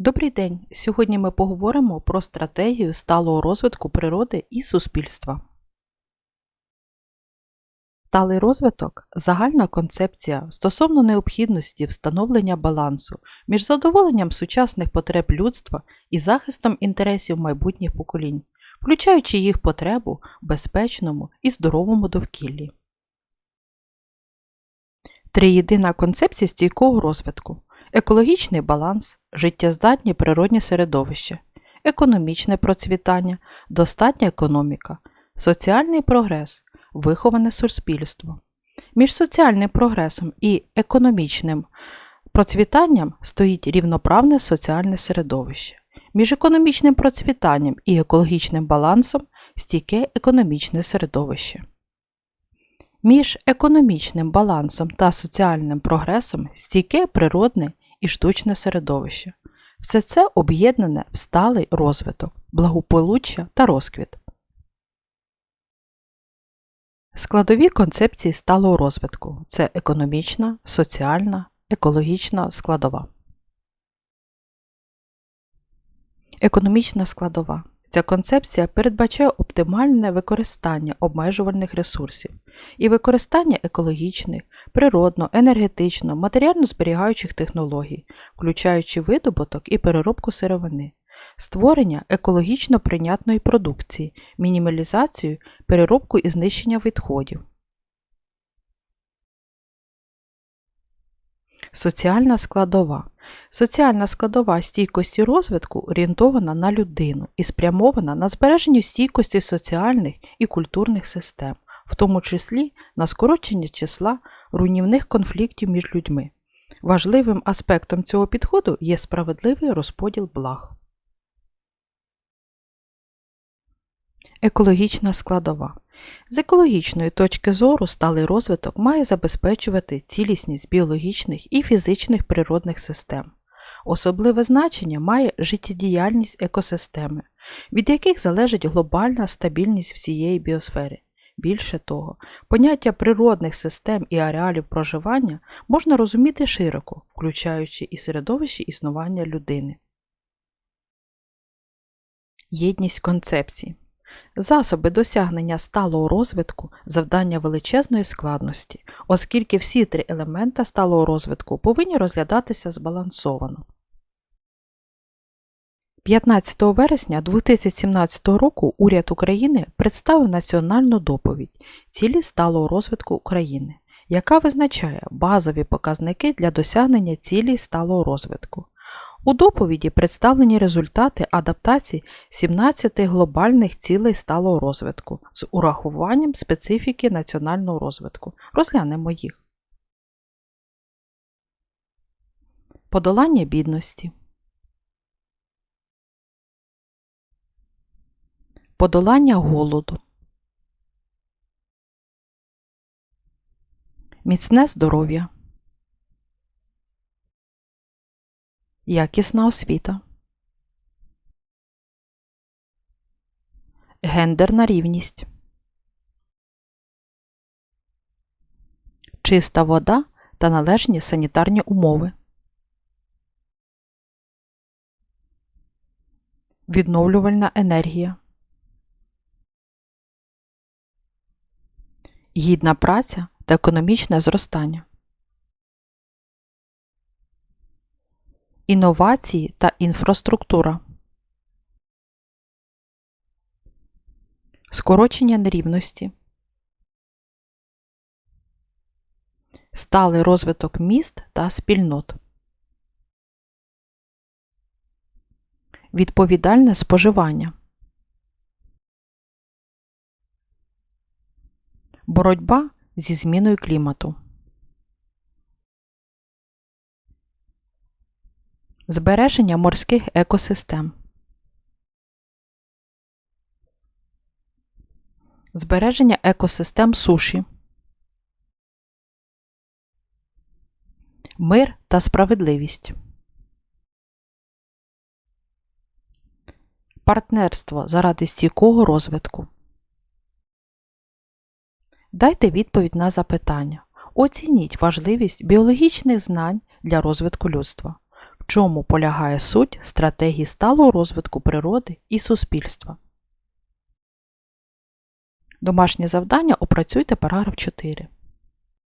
Добрий день! Сьогодні ми поговоримо про стратегію сталого розвитку природи і суспільства. Сталий розвиток загальна концепція стосовно необхідності встановлення балансу між задоволенням сучасних потреб людства і захистом інтересів майбутніх поколінь, включаючи їх потребу в безпечному і здоровому довкіллі. Триєдина концепція стійкого розвитку екологічний баланс, життєздатні природні середовище, економічне процвітання, достатня економіка, соціальний прогрес, виховане суспільство. Між соціальним прогресом і економічним процвітанням стоїть рівноправне соціальне середовище. Між економічним процвітанням і екологічним балансом стійке економічне середовище. Між економічним балансом та соціальним прогресом стійке природне і штучне середовище. Все це об'єднане в сталий розвиток, благополуччя та розквіт. Складові концепції сталого розвитку це економічна, соціальна, екологічна складова. Економічна складова. Ця концепція передбачає оптимальне використання обмежувальних ресурсів і використання екологічних, природно, енергетично, матеріально зберігаючих технологій, включаючи видобуток і переробку сировини, створення екологічно прийнятної продукції, мінімалізацію, переробку і знищення відходів. Соціальна складова. Соціальна складова стійкості розвитку орієнтована на людину і спрямована на збереження стійкості соціальних і культурних систем, в тому числі на скорочення числа руйнівних конфліктів між людьми. Важливим аспектом цього підходу є справедливий розподіл благ. Екологічна складова. З екологічної точки зору сталий розвиток має забезпечувати цілісність біологічних і фізичних природних систем. Особливе значення має життєдіяльність екосистеми, від яких залежить глобальна стабільність всієї біосфери. Більше того, поняття природних систем і ареалів проживання можна розуміти широко, включаючи і середовище існування людини. Єдність концепцій Засоби досягнення сталого розвитку завдання величезної складності, оскільки всі три елемента сталого розвитку повинні розглядатися збалансовано. 15 вересня 2017 року уряд України представив національну доповідь Цілі сталого розвитку України, яка визначає базові показники для досягнення цілей сталого розвитку. У доповіді представлені результати адаптації 17 глобальних цілей сталого розвитку з урахуванням специфіки національного розвитку. Розглянемо їх. Подолання бідності. Подолання голоду. Міцне здоров'я. Якісна освіта. Гендерна рівність. Чиста вода та належні санітарні умови. Відновлювальна енергія. Гідна праця та економічне зростання. Інновації та інфраструктура, скорочення нерівності, сталий розвиток міст та спільнот, відповідальне споживання, боротьба зі зміною клімату. Збереження морських екосистем. Збереження екосистем суші. Мир та справедливість. Партнерство заради стійкого розвитку. Дайте відповідь на запитання. Оцініть важливість біологічних знань для розвитку людства. Чому полягає суть стратегії сталого розвитку природи і суспільства. Домашнє завдання опрацюйте параграф 4.